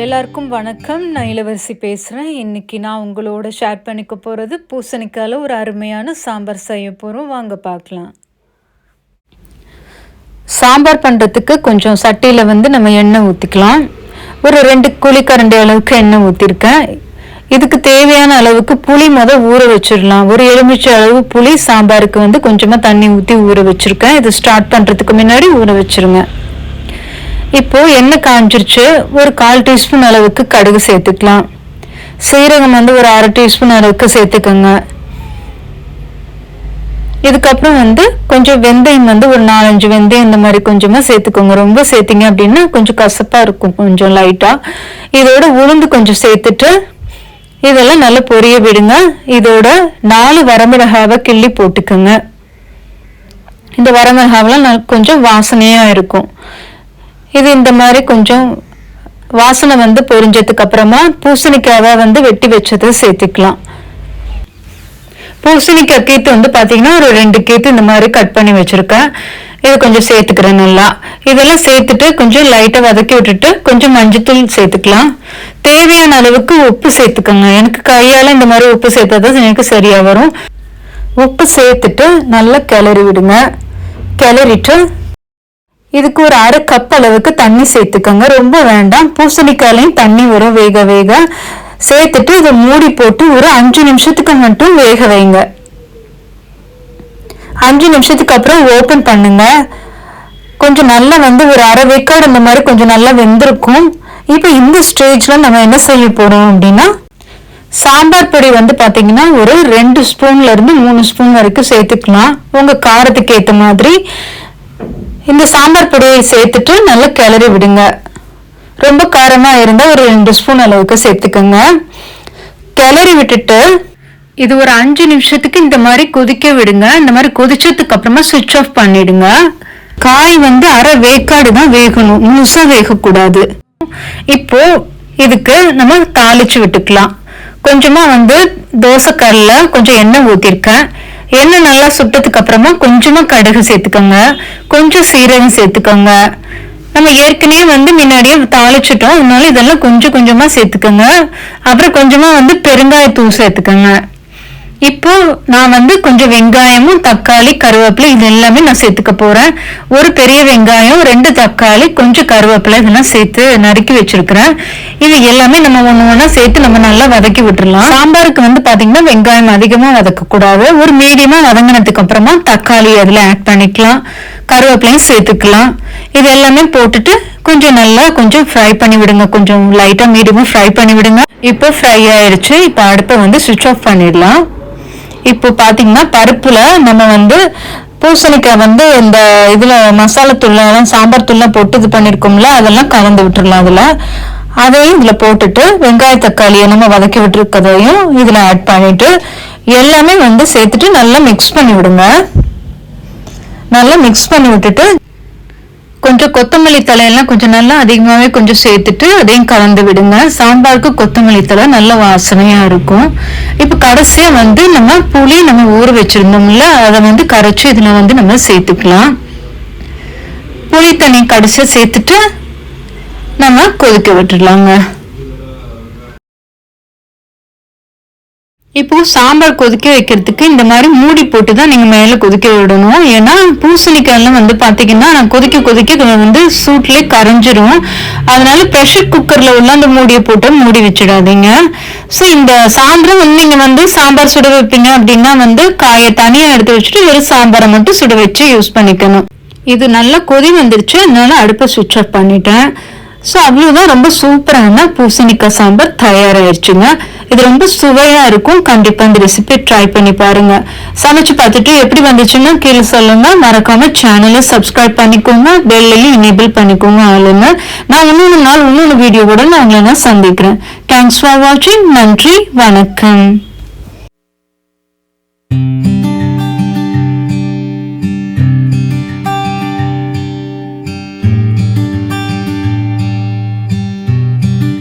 எல்லாருக்கும் வணக்கம். நான் இளவரசி பேசுகிறேன் இன்றைக்கி நான் உங்களோட ஷேர் பண்ணிக்க போகிறது பூசணிக்காயில் ஒரு அருமையான சாம்பார் செய்ய போகிறோம் வாங்க பார்க்கலாம். சாம்பார் பண்ணுறதுக்கு கொஞ்சம் சட்டியில் வந்து நம்ம எண்ணெய் ஊற்றிக்கலாம் ஒரு ரெண்டு குழிக்கரண்டி அளவுக்கு எண்ணெய் ஊற்றிருக்கேன் இதுக்கு தேவையான அளவுக்கு புளி மொதல் ஊற வச்சிடலாம். ஒரு எலுமிச்சை அளவு புளி சாம்பாருக்கு வந்து கொஞ்சமாக தண்ணி ஊற்றி ஊற வச்சுருக்கேன். இது ஸ்டார்ட் பண்ணுறதுக்கு முன்னாடி ஊற வச்சுருங்க. இப்போ எண்ணெய் காஞ்சிருச்சு ஒரு கால் டீஸ்பூன் அளவுக்கு கடுகு சேர்த்துக்கலாம். சீரகம் வந்து ஒரு அரை டீஸ்பூன் அளவுக்கு சேர்த்துக்கோங்க. இதுக்கப்புறம் வந்து கொஞ்சம் வெந்தயம் வந்து ஒரு நாலஞ்சு வெந்தயம் இந்த மாதிரி கொஞ்சமாக சேர்த்துக்கோங்க. ரொம்ப சேர்த்திங்க அப்படின்னா கொஞ்சம் கசப்பாக இருக்கும் கொஞ்சம் லைட்டாக இதோட உளுந்து கொஞ்சம் சேர்த்துட்டு இதெல்லாம் நல்லா பொரிய விடுங்க. இதோட நாலு வரமிளகாவை கிள்ளி போட்டுக்கோங்க. இந்த வரமிளகாவெலாம் கொஞ்சம் வாசனையாக இருக்கும். இது இந்த மாதிரி கொஞ்சம் வாசனை வந்து பொரிஞ்சதுக்கு அப்புறமா பூசணிக்காவை வந்து வெட்டி வச்சதை சேர்த்துக்கலாம். பூசணிக்காய் கீத்து வந்து பார்த்தீங்கன்னா ஒரு ரெண்டு கீத்து இந்த மாதிரி கட் பண்ணி வச்சுருக்கேன். இதை கொஞ்சம் சேர்த்துக்கிறேன் நல்லா. இதெல்லாம் சேர்த்துட்டு கொஞ்சம் லைட்டாக வதக்கி விட்டுட்டு கொஞ்சம் மஞ்சத்தூள் சேர்த்துக்கலாம். தேவையான அளவுக்கு உப்பு சேர்த்துக்கோங்க. எனக்கு கையால் இந்த மாதிரி உப்பு சேர்த்தா தான் எனக்கு சரியாக வரும். உப்பு சேர்த்துட்டு நல்லா கிளறி விடுங்க. கிளறிட்டு இதுக்கு ஒரு அரை கப் அளவுக்கு தண்ணி சேர்த்துக்கோங்க. ரொம்ப வேண்டாம். பூசணிக்காயிலையும் தண்ணி வரும். வேக வேக. சேர்த்துட்டு இதை மூடி போட்டு ஒரு அஞ்சு நிமிஷத்துக்கு மட்டும் வேக வைங்க. அஞ்சு நிமிஷத்துக்கு அப்புறம் ஓப்பன் பண்ணுங்க. கொஞ்சம் நல்லா வந்து ஒரு அரை வேக்காடு இந்த மாதிரி கொஞ்சம் நல்லா வெந்திருக்கும். இப்போ இந்த ஸ்டேஜில் நம்ம என்ன செய்ய போகிறோம் அப்படின்னா சாம்பார் பொடி வந்து பார்த்தீங்கன்னா ஒரு ரெண்டு ஸ்பூன்லேருந்து மூணு ஸ்பூன் வரைக்கும் சேர்த்துக்கலாம். உங்கள் காரத்துக்கு ஏற்ற மாதிரி இந்த சாம்பார் பொடியை சேர்த்துட்டு நல்லா கிளறி விடுங்க. ரொம்ப காரமாக இருந்தால் ஒரு ரெண்டு ஸ்பூன் அளவுக்கு சேர்த்துக்கோங்க. கிளறி விட்டுட்டு இது ஒரு அஞ்சு நிமிஷத்துக்கு இந்த மாதிரி கொதிக்க விடுங்க. இந்த மாதிரி கொதிச்சதுக்கு அப்புறமா சுவிட்ச் ஆஃப் பண்ணிடுங்க. காய் வந்து அரை வேக்காடு தான் வேகணும். முழுசா வேகக்கூடாது. இப்போ இதுக்கு நம்ம தாளிச்சு விட்டுக்கலாம். கொஞ்சமா வந்து தோசைக்கல்ல கொஞ்சம் எண்ணெய் ஊற்றிருக்கேன் எண்ணெய் நல்லா சுட்டதுக்கு அப்புறமா கொஞ்சமா கடுகு சேர்த்துக்கோங்க. கொஞ்சம் சீரகம் சேர்த்துக்கோங்க. நம்ம ஏற்கனவே வந்து முன்னாடியே தாளிச்சிட்டோம். அதனால இதெல்லாம் கொஞ்சம் கொஞ்சமா சேர்த்துக்கோங்க. அப்புறம் கொஞ்சமா வந்து பெருங்காயத்தூள் சேர்த்துக்கோங்க. இப்போ நான் வந்து கொஞ்சம் வெங்காயமும் தக்காளி கருவேப்பிலை இது எல்லாமே நான் சேர்த்துக்க போறேன். ஒரு பெரிய வெங்காயம் ரெண்டு தக்காளி கொஞ்சம் கருவேப்பிலை இதெல்லாம் சேர்த்து நறுக்கி வச்சிருக்கிறேன். இது எல்லாமே நம்ம ஒன்று ஒன்றா சேர்த்து நம்ம நல்லா வதக்கி விட்டுடலாம் சாம்பாருக்கு வந்து பாத்தீங்கன்னா வெங்காயம் அதிகமாக வதக்கக்கூடாது ஒரு மீடியமா வதங்கினதுக்கு அப்புறமா தக்காளி அதில் ஆட் பண்ணிக்கலாம். கருவேப்பிலையும் சேர்த்துக்கலாம். இது எல்லாமே போட்டுட்டு கொஞ்சம் நல்லா கொஞ்சம் ஃப்ரை பண்ணி விடுங்க. கொஞ்சம் லைட்டாக மீடியமாக ஃப்ரை பண்ணி விடுங்க. இப்போ ஃப்ரை ஆயிடுச்சு இப்போ அடுப்பை வந்து சுவிட்ச் ஆஃப் பண்ணிடலாம். இப்போ பார்த்தீங்கன்னா பருப்பில் நம்ம வந்து பூசணிக்காய் வந்து இந்த இதில் மசாலா தூள்லாம் சாம்பார் தூள்லாம் போட்டு இது பண்ணியிருக்கோம்ல அதெல்லாம் கலந்து விட்டுடலாம் அதில். அதையும் இதில் போட்டுட்டு வெங்காய தக்காளியை நம்ம வதக்கி விட்டுருக்கதையும் இதில் ஆட் பண்ணிவிட்டு எல்லாமே வந்து சேர்த்துட்டு நல்லா மிக்ஸ் பண்ணி விடுங்க. நல்லா மிக்ஸ் பண்ணி விட்டுட்டு கொஞ்சம் கொத்தமல்லி தலையெல்லாம் கொஞ்சம் நல்லா அதிகமாகவே கொஞ்சம் சேர்த்துட்டு அதையும் கலந்து விடுங்க. சாம்பாருக்கு கொத்தமல்லி தலை நல்ல வாசனையாக இருக்கும். இப்போ கடைசியாக வந்து நம்ம புளி நம்ம ஊற வச்சுருந்தோம்ல அதை வந்து கரைச்சி இதில் வந்து நம்ம சேர்த்துக்கலாம். புளி தண்ணி கடைசியாக சேர்த்துட்டு நம்ம கொதிக்க விட்டுடலாங்க. இப்போ சாம்பார் கொதிக்க வைக்கிறதுக்கு இந்த மாதிரி மூடி போட்டு தான் நீங்கள் மேலே கொதிக்க விடணும். ஏன்னா பூசணிக்காயெல்லாம் வந்து பார்த்தீங்கன்னா நான் கொதிக்க கொதிக்க வந்து சூட்லேயே கரைஞ்சிரும். அதனால ப்ரெஷர் குக்கரில் உள்ள அந்த மூடியை போட்டு மூடி வச்சிடாதீங்க. ஸோ இந்த சாயந்தரம் நீங்கள் வந்து சாம்பார் சுட வைப்பீங்க அப்படின்னா வந்து காயை தனியாக எடுத்து வச்சுட்டு வெறும் சாம்பாரை மட்டும் சுட வச்சு யூஸ் பண்ணிக்கணும். இது நல்லா கொதி வந்துருச்சு. அதனால அடுப்பை சுவிட்ச் ஆஃப் பண்ணிட்டேன். ஸோ அவ்வளோதான் ரொம்ப சூப்பரான பூசணிக்காய் சாம்பார் தயாராகிடுச்சுங்க இது ரொம்ப சுவையாக இருக்கும். கண்டிப்பாக இந்த ரெசிபி ட்ரை பண்ணி பாருங்க. சமைச்சு பார்த்துட்டு எப்படி வந்துச்சுன்னா கீழே சொல்லுங்க. மறக்காம சேனலை சப்ஸ்கிரைப் பண்ணிக்கோங்க. பெல்லையும் எனேபிள் பண்ணிக்கோங்க ஆளுங்க. நான் இன்னொரு நாள் இன்னொரு வீடியோவோட நான் உங்களை நான் சந்திக்கிறேன். தேங்க்ஸ் ஃபார் வாட்சிங் நன்றி. வணக்கம்.